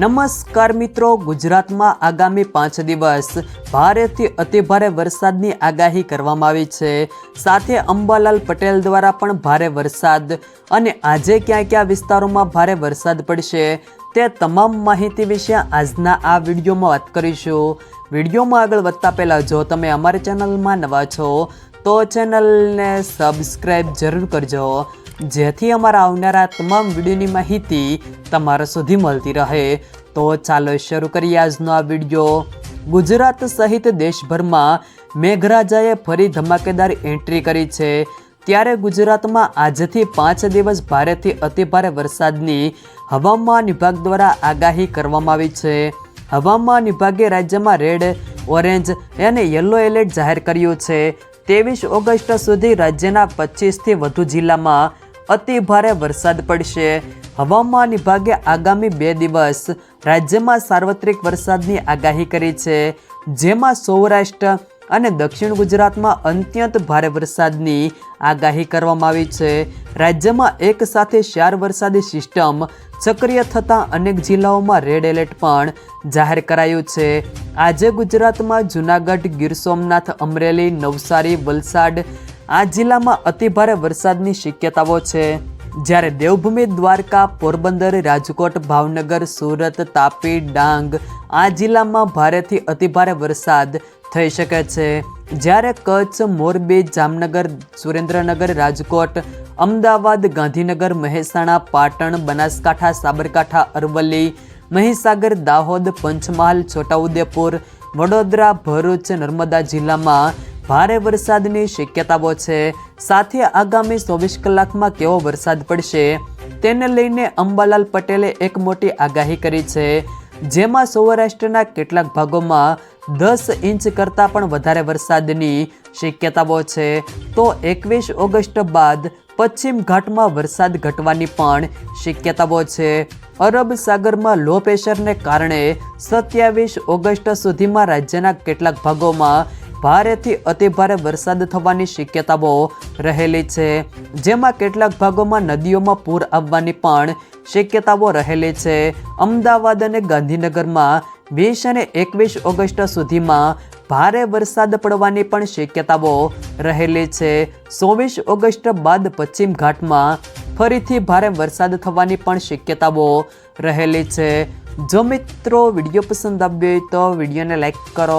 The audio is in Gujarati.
નમસ્કાર મિત્રો, ગુજરાતમાં આગામી પાંચ દિવસ ભારેથી અતિભારે વરસાદની આગાહી કરવામાં આવી છે. સાથે અંબાલાલ પટેલ દ્વારા પણ ભારે વરસાદ અને આજે ક્યાં ક્યાં વિસ્તારોમાં ભારે વરસાદ પડશે તે તમામ માહિતી વિશે આજના આ વિડીયોમાં વાત કરીશું. વિડીયોમાં આગળ વધતા પહેલાં જો તમે અમારી ચેનલમાં નવા છો, તો ચેનલને સબસ્ક્રાઈબ જરૂર કરજો. જેથી અમારા આવનારા તમામ વિડીયોની માહિતી તમારા સુધી મળતી રહે. તો ચાલો શરૂ કરીએ આજનો આ વીડિયો. ગુજરાત સહિત દેશભરમાં મેઘરાજાએ ફરી ધમાકેદાર એન્ટ્રી કરી છે. ત્યારે ગુજરાતમાં આજથી પાંચ દિવસ ભારેથી અતિભારે વરસાદની હવામાન વિભાગ દ્વારા આગાહી કરવામાં આવી છે. હવામાન વિભાગે રાજ્યમાં રેડ, ઓરેન્જ અને યલો એલર્ટ જાહેર કર્યું છે. ત્રેવીસ ઓગસ્ટ સુધી રાજ્યના પચીસથી વધુ જિલ્લામાં અતિ ભારે વરસાદ પડશે. હવામાન વિભાગે આગામી બે દિવસ રાજ્યમાં સાર્વત્રિક વરસાદની આગાહી કરી છે. જેમાં સૌરાષ્ટ્ર અને દક્ષિણ ગુજરાતમાં અત્યંત ભારે વરસાદની આગાહી કરવામાં આવી છે. રાજ્યમાં એક સાથે ચાર વરસાદી સિસ્ટમ સક્રિય થતાં અનેક જિલ્લાઓમાં રેડ એલર્ટ પણ જાહેર કરાયું છે. આજે ગુજરાતમાં જૂનાગઢ, ગીર સોમનાથ, અમરેલી, નવસારી, વલસાડ આ જિલ્લામાં અતિભારે વરસાદની શક્યતાઓ છે. જ્યારે દેવભૂમિ, દ્વારકા, પોરબંદર, રાજકોટ, ભાવનગર, સુરત, તાપી, ડાંગ આ જિલ્લામાં ભારેથી અતિભારે વરસાદ થઈ શકે છે. જ્યારે કચ્છ, મોરબી, જામનગર, સુરેન્દ્રનગર, રાજકોટ, અમદાવાદ, ગાંધીનગર, મહેસાણા, પાટણ, બનાસકાંઠા, સાબરકાંઠા, અરવલ્લી, મહીસાગર, દાહોદ, પંચમહાલ, છોટાઉદેપુર, વડોદરા, ભરૂચ, નર્મદા જિલ્લામાં ભારે વરસાદની શક્યતાઓ છે. સાથે આગામી ચોવીસ કલાકમાં કેવો વરસાદ પડશે? તેને લઈને અંબાલાલ પટેલે એક મોટી આગાહી કરી છે. જેમાં સૌરાષ્ટ્રના કેટલાક ભાગોમાં દસ ઇંચ કરતાં પણ વધારે વરસાદની શક્યતાઓ છે. તો એકવીસ ઓગસ્ટ બાદ પશ્ચિમ ઘાટમાં વરસાદ ઘટવાની પણ શક્યતાઓ છે. અરબ સાગરમાં લો પ્રેશરને કારણે સત્યાવીસ ઓગસ્ટ સુધીમાં રાજ્યના કેટલાક ભાગોમાં ભારેથી અતિભારે વરસાદ થવાની શક્યતાઓ રહેલી છે. જેમાં કેટલાક ભાગોમાં નદીઓમાં પૂર આવવાની પણ શક્યતાઓ રહેલી છે. અમદાવાદ અને ગાંધીનગરમાં વીસ અને એકવીસ ઓગસ્ટ સુધીમાં ભારે વરસાદ પડવાની પણ શક્યતાઓ રહેલી છે. ચોવીસ ઓગસ્ટ બાદ પશ્ચિમ ઘાટમાં ફરીથી ભારે વરસાદ થવાની પણ શક્યતાઓ રહેલી છે. જો મિત્રો વીડિયો પસંદ આવ્યો હોય તો વિડીયોને લાઈક કરો